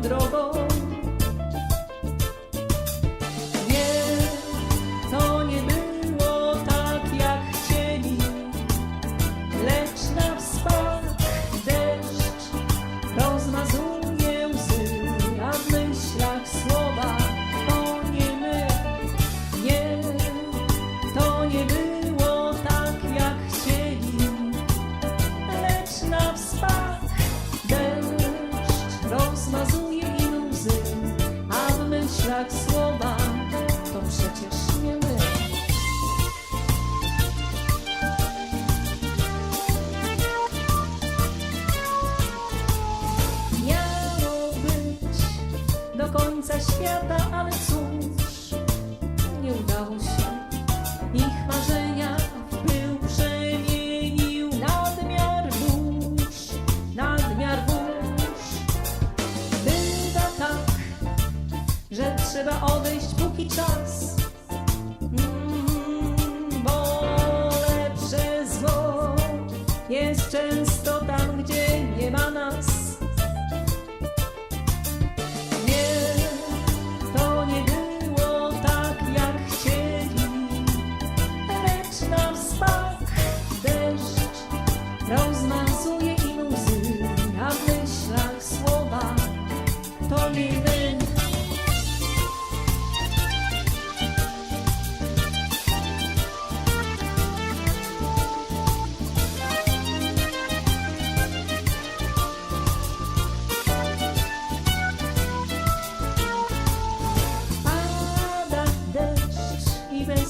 drogą. tak słowa, to przecież nie my. Miało być do końca świata, ale cóż, nie udało się. często tam, gdzie nie ma nas. Nie, to nie było tak, jak chcieli, lecz na smak deszcz rozmazuje im łzy, a w myślach słowa. To nie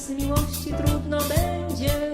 z miłości trudno będzie.